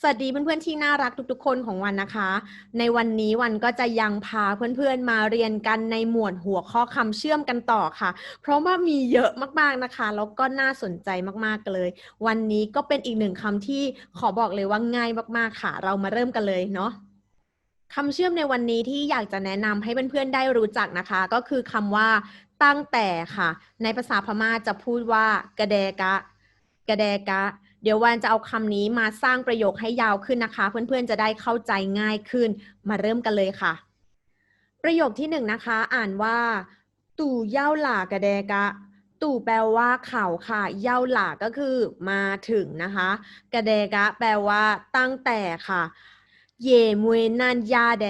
สวัสดีเพื่อนๆที่น่ารักทุกๆ คนของวันนะคะ ในวันนี้วันก็จะยังพาเพื่อนๆมาเรียนกันในหมวดหัวข้อคำเชื่อมกันต่อค่ะ เพราะว่ามีเยอะมากๆนะคะ แล้วก็น่าสนใจมากๆเลย วันนี้ก็เป็นอีกหนึ่งคำที่ขอบอกเลยว่าง่ายมากๆค่ะ เรามาเริ่มกันเลยเนาะคำเชื่อมในวันนี้ที่อยากจะแนะนำให้เพื่อนๆได้รู้จักนะคะ ก็คือคำว่าตั้งแต่ค่ะ ในภาษาพม่าจะพูดว่ากระแดกะ กระแดกะ เดี๋ยววันจะเอาคำนี้มาสร้างประโยคให้ยาวขึ้นนะคะ เพื่อนๆจะได้เข้าใจง่ายขึ้น มาเริ่มกันเลยค่ะ ประโยคที่หนึ่งนะคะ อ่านว่า ตู่เย่าหล่ากระแดกะ ตู่แปลว่าเขาค่ะ เย่าหล่าก็คือมาถึงนะคะ กระแดกะ แปลว่า ตั้งแต่ค่ะ เย่มวยนันยาแด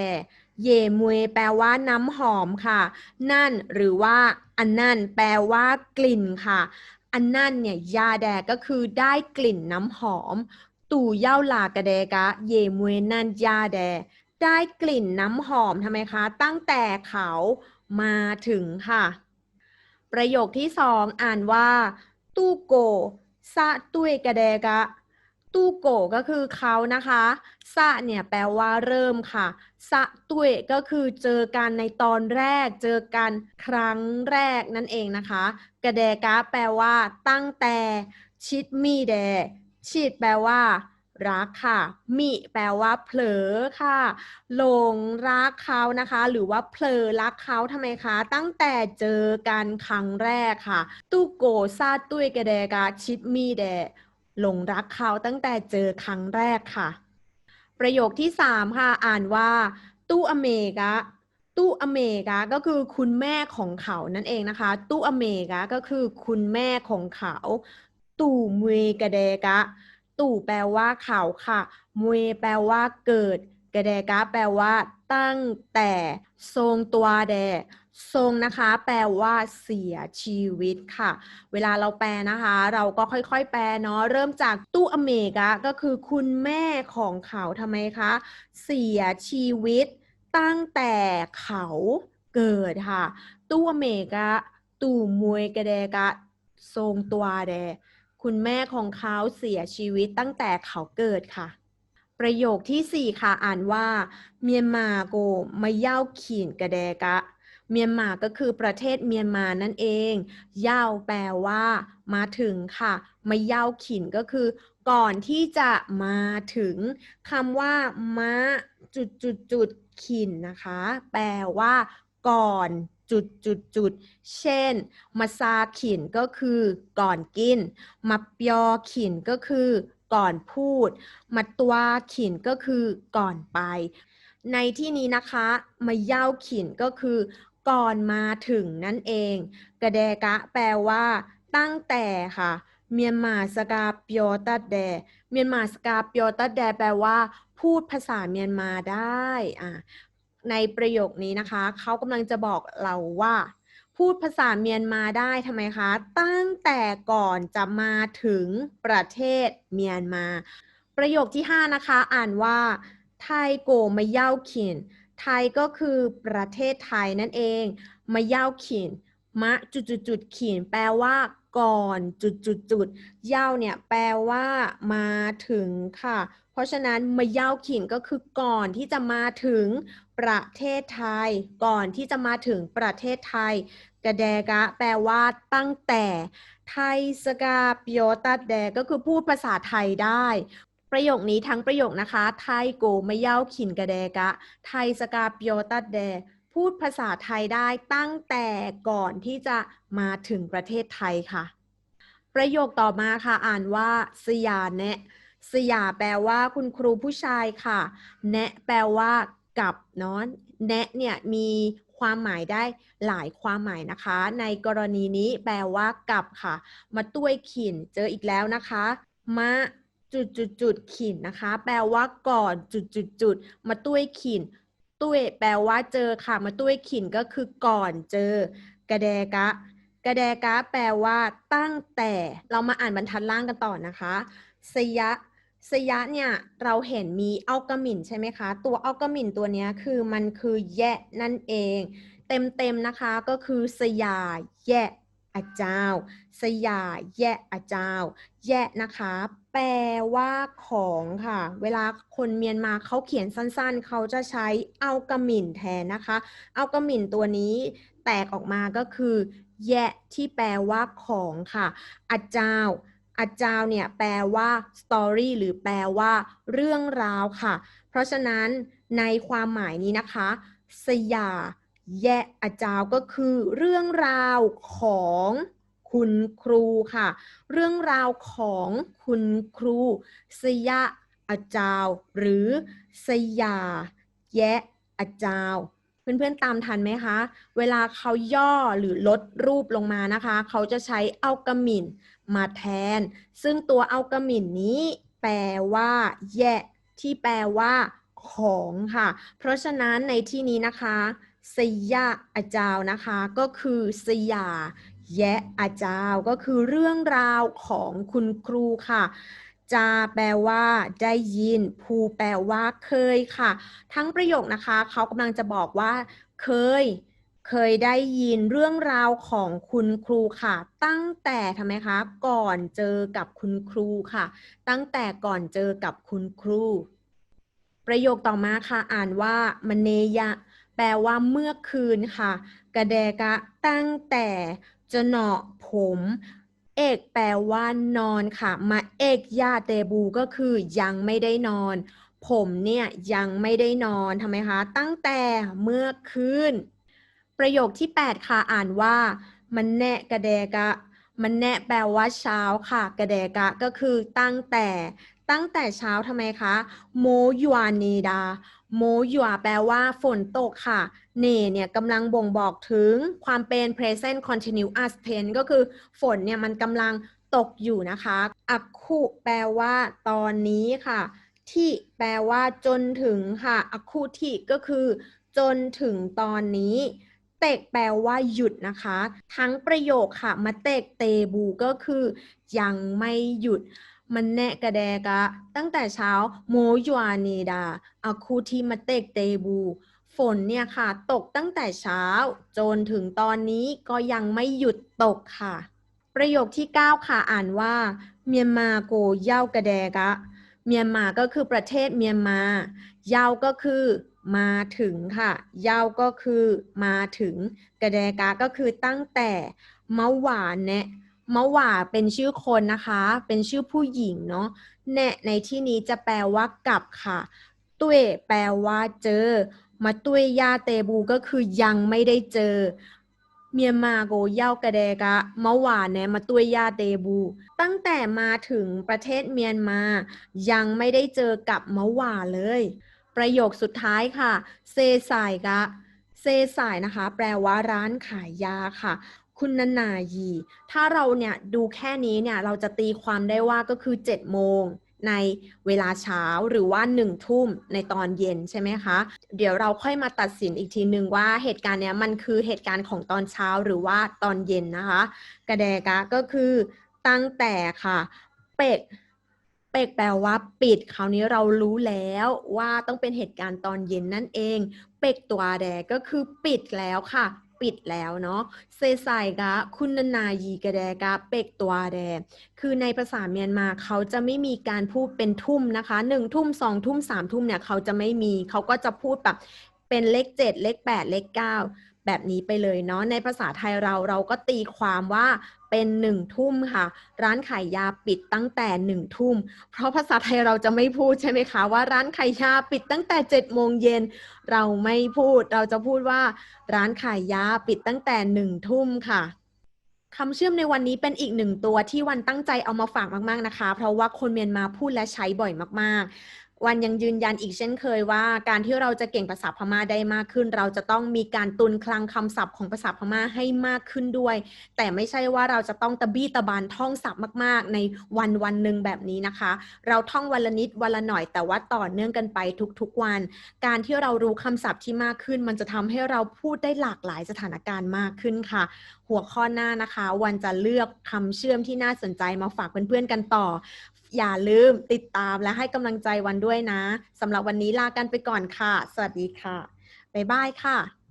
เย่มวยแปลว่าน้ำหอมค่ะ นั่นหรือว่าอันนั่นแปลว่ากลิ่นค่ะ อันนั่นเนี่ยยาแดก็คือได้กลิ่นน้ำหอม ตู่เย่าหลากระเดกะ เยมวยนันยาแด ได้กลิ่นน้ำหอมทำไมคะ ตั้งแต่เขามาถึงค่ะ ประโยคที่สองอ่านว่า ตู้โกซะตุยกระเดกะ ตู้โกก็คือเขานะคะสะเนี่ยแปลว่าเริ่มค่ะสะตุยก็คือเจอกันในตอนแรก เจอกันครั้งแรกนั่นเองนะคะ กระแดกะแปลว่าตั้งแต่ ชิดมีแดชิดแปลว่า รักค่ะ มิแปลว่า เผลอค่ะ หลงรักเขานะคะ หรือว่าเผลอรักเขาทำไมคะ ตั้งแต่เจอกันครั้งแรกค่ะตู้โกซาตุ้ยกระแดกะชิดมีแด หลงรักเขาตั้งแต่เจอครั้งแรกค่ะ ประโยคที่สามค่ะ อ่านว่า ตู้อเมกะตู้อเมกะก็คือคุณแม่ของเขานั่นเองนะคะ ตู้อเมกะก็คือคุณแม่ของเขา ตู่มวยกระแดกะ ตู่แปลว่าเขาค่ะ มวยแปลว่าเกิดกระแดกะแปลว่า ตั้งแต่ทรงตัวแด ทรงนะคะ แปลว่าเสียชีวิตค่ะ เวลาเราแปลนะคะ เราก็ค่อยๆ แปลเนาะเริ่มจากตู้อเมกะก็คือคุณแม่ของเขาทำไมคะ เสียชีวิตตั้งแต่เขาเกิดค่ะ ตู้อเมกะตู่มวยกระแดกะทรงตัวแด คุณแม่ของเขาเสียชีวิตตั้งแต่เขาเกิดค่ะประโยคที่ 4 ค่ะ อ่านว่า เมียนมาโกมาเย่าขีนกระแดกะ เมียนมาก็คือประเทศเมียนมานั่นเองเย่าแปลว่า มาถึงค่ะ มาเย่าขินก็คือ ก่อนที่จะมาถึงคำว่ามาจุดจุดจุดขินนะคะ แปลว่า ก่อนจุดจุดจุดเช่น มาซาขินก็คือก่อนกิน มาเปียอขินก็คือ ก่อนพูด มาตัวขินก็คือก่อนไป ในที่นี้นะคะ มาเย่าขินก็คือ ก่อนมาถึงนั่นเอง กระแดกะแปลว่า ตั้งแต่ค่ะ เมียนมาสกาเปียวตัดแด เมียนมาสกาเปียวตัดแดแปลว่า พูดภาษาเมียนมาได้อะในประโยคนี้นะคะ เขากำลังจะบอกเราว่า พูดภาษาเมียนมาได้ทำไมคะ ตั้งแต่ก่อนจะมาถึงประเทศเมียนมา ประโยคที่ 5 นะคะ อ่านว่าไทยโกมาเย่าขิน ไทยก็คือประเทศไทยนั่นเอง มาเย่าขินมะจุดจุดจุดขินแปลว่าก่อนจุดจุดจุดเย่าเนี่ยแปลว่ามาถึงค่ะ เพราะฉะนั้นมาเย่าขินก็คือก่อนที่จะมาถึงประเทศไทย ก่อนที่จะมาถึงประเทศไทย กระแดกะ แปลว่าตั้งแต่ ไทยสกาเปียวตัดแดก็คือพูดภาษาไทยได้ ประโยคนี้ทั้งประโยคนะคะ ไทยโกมาเย่าขินกระแดกะ ไทยสกาเปียวตัดแด พูดภาษาไทยได้ตั้งแต่ก่อนที่จะมาถึงประเทศไทยค่ะ ประโยคต่อมาค่ะอ่านว่า สยาแนะสยาแปลว่าคุณครูผู้ชายค่ะ แนะแปลว่ากับนาะแนะเนี่ยมีความหมายได้หลายความหมายนะคะ ในกรณีนี้แปลว่ากับค่ะ มาตุ้ยขินเจออีกแล้วนะคะ มะ จุดจุดจุดขินนะคะ แปลว่าก่อนจุดจุดจุดมาตุ้ยขินตุ้ยแปลว่าเจอค่ะ มาตุ้ยขินก็คือก่อนเจอ กระแดกะ กระแดกะแปลว่าตั้งแต่ เรามาอ่านบรรทัดล่างกันต่อนะคะสยะสยะเนี่ยเราเห็นมีอัลกามินใช่ไหมคะ ตัวอัลกามินตัวนี้คือมันคือแยะนั่นเอง เต็มๆนะคะก็คือสยาแยะ อาจ้าสยาแยะอาเจ้าแยะนะคะ แปลว่าของค่ะ เวลาคนเมียนมาเขาเขียนสั้นๆ เขาจะใช้เอากระหมิ่นแทนนะคะ เอากระหมิ่นตัวนี้แตกออกมาก็คือ แยะที่แปลว่าของค่ะ อาจ้าอาจ้าเนี่ยแปลว่า story หรือแปลว่า เรื่องราวค่ะ เพราะฉะนั้นในความหมายนี้นะคะ สยา แยะอาจาวก็คือเรื่องราวของคุณครูค่ะ เรื่องราวของคุณครู สยะอาจาวหรือสยา แยะอาจาวเพื่อนๆตามทันไหมคะ เวลาเขาย่อหรือลดรูปลงมานะคะ เขาจะใช้เอากมินมาแทน ซึ่งตัวเอากระหมิ่นนี้แปลว่า แยะ ที่แปลว่า ของค่ะ เพราะฉะนั้นในที่นี้นะคะ สยะอาจาวนะคะ ก็คือสยาแยะอาจาวก็คือเรื่องราวของคุณครูค่ะ จาแปลว่าได้ยิน ภูแปลว่าเคยค่ะ ทั้งประโยคนะคะเขากำลังจะบอกว่า เคย เคยได้ยินเรื่องราวของคุณครูค่ะ ตั้งแต่ทำไมคะ ก่อนเจอกับคุณครูค่ะ ตั้งแต่ก่อนเจอกับคุณครู ประโยคต่อมาค่ะ อ่านว่ามเนยะ แปลว่าเมื่อคืนค่ะ กระแดกะตั้งแต่จะเนาะผม เอกแปลว่านอนค่ะ มาเอกยาเตบูก็คือยังไม่ได้นอน ผมเนี่ยยังไม่ได้นอนทำไมคะ ตั้งแต่เมื่อคืน ประโยคที่ 8 ค่ะอ่านว่า มันแนะกระแดกะ มันแนะแปลว่าเช้าค่ะ กระแดกะก็คือตั้งแต่ ตั้งแต่เช้าทำไมคะ โมยวนเนดา โมยัวแปลว่าฝนตกค่ะ เนเนี่ยกำลังบ่งบอกถึงความเป็น present continuous tense ก็คือฝนเนี่ยมันกำลังตกอยู่นะคะอักคุแปลว่าตอนนี้ค่ะ ที่แปลว่าจนถึงค่ะอักคุที่ก็คือ จนถึงตอนนี้เตกแปลว่าหยุดนะคะ ทั้งประโยคค่ะมาเตกเตบูก็คือ ยังไม่หยุด มันแนะกระแดกะ ตั้งแต่เช้าโมยวนเนดาอาคูทีมาเตกเตบู ฝนเนี่ยค่ะ ตกตั้งแต่เช้า จนถึงตอนนี้ก็ยังไม่หยุดตกค่ะ ประโยคที่ 9 ค่ะอ่านว่า เมียนมาโกเย่ากระแดกะ เมียนมาก็คือประเทศเมียนมา เยาก็คือมาถึงค่ะ เยาก็คือมาถึง กระแดกะก็คือตั้งแต่มะหวานแนะ มะหว่าเป็นชื่อคนนะคะ เป็นชื่อผู้หญิงเนาะแนะในที่นี้จะแปลว่ากลับค่ะ ตุ้ยแปลว่าเจอ มาตุ้ยยาเตบูก็คือยังไม่ได้เจอ เมียนมาโกเย่ากระแดกะมะหวานแนะมาตุ้ยยาเตบู ตั้งแต่มาถึงประเทศเมียนมา ยังไม่ได้เจอกับมะหว่าเลย ประโยคสุดท้ายค่ะ เซสายกะเซสายนะคะ แปลว่าร้านขายยาค่ะ คุณนันนายี ถ้าเราเนี่ยดูแค่นี้เนี่ยเราจะตีความได้ว่าก็คือ 7 โมงในเวลาเช้าหรือว่า1ทุ่มในตอนเย็นใช่ไหมคะ เดี๋ยวเราค่อยมาตัดสินอีกทีหนึ่งว่าเหตุการณ์เนี้ยมันคือเหตุการณ์ของตอนเช้าหรือว่าตอนเย็นนะคะ กระแดกะก็คือตั้งแต่ค่ะ เป็กเปกแปลว่าปิดคราวนี้เรารู้แล้วว่าต้องเป็นเหตุการณ์ตอนเย็นนั่นเอง เปกตัวแดก็คือปิดแล้วค่ะ ปิดแล้วเนาะเซไซกะคุณนานายีกระแดกะเป็กตัวแด คือในภาษาเมียนมาเขาจะไม่มีการพูดเป็นทุ่มนะคะหนึ่งทุ่มสองทุ่มสามทุ่มเนี่ยเขาจะไม่มีเขาก็จะพูดแบบเป็นเลขเจ็ดเลขแปดเลขเก้าแบบนี้ไปเลยเนาะในภาษาไทยเราเราก็ตีความว่า เป็นหนึ่งทุ่มค่ะ ร้านขายยาปิดตั้งแต่หนึ่งทุ่ม เพราะภาษาไทยเราจะไม่พูดใช่ไหมคะ ว่าร้านขายยาปิดตั้งแต่7จ็ดโมงเย็นเราไม่พูด เราจะพูดว่า ร้านขายยาปิดตั้งแต่หนึ่งทุ่มค่ะคำเชื่อมในวันนี้เป็นอีกหนึ่งตัวที่วันตั้งใจเอามาฝากมาก ๆ นะคะ เพราะว่าคนเมียนมาพูดและใช้บ่อยมาก ๆ วันยังยืนยันอีกเช่นเคยว่า การที่เราจะเก่งภาษาพม่าได้มากขึ้น เราจะต้องมีการตุนคลังคำศัพท์ของภาษาพม่าให้มากขึ้นด้วย แต่ไม่ใช่ว่าเราจะต้องตะบี้ตะบานท่องศัพท์มาก ๆ ในวันวันหนึ่งแบบนี้นะคะ เราท่องวันละนิดวันละหน่อยแต่ว่าต่อเนื่องกันไปทุกๆวัน การที่เรารู้คำศัพท์ที่มากขึ้น มันจะทำให้เราพูดได้หลากหลายสถานการณ์มากขึ้นค่ะ หัวข้อหน้านะคะ วันจะเลือกคำเชื่อมที่น่าสนใจมาฝากเพื่อนๆกันต่อ อย่าลืมติดตามและให้กำลังใจวันด้วยนะสำหรับวันนี้ลากันไปก่อนค่ะ สวัสดีค่ะ บ๊ายบายค่ะ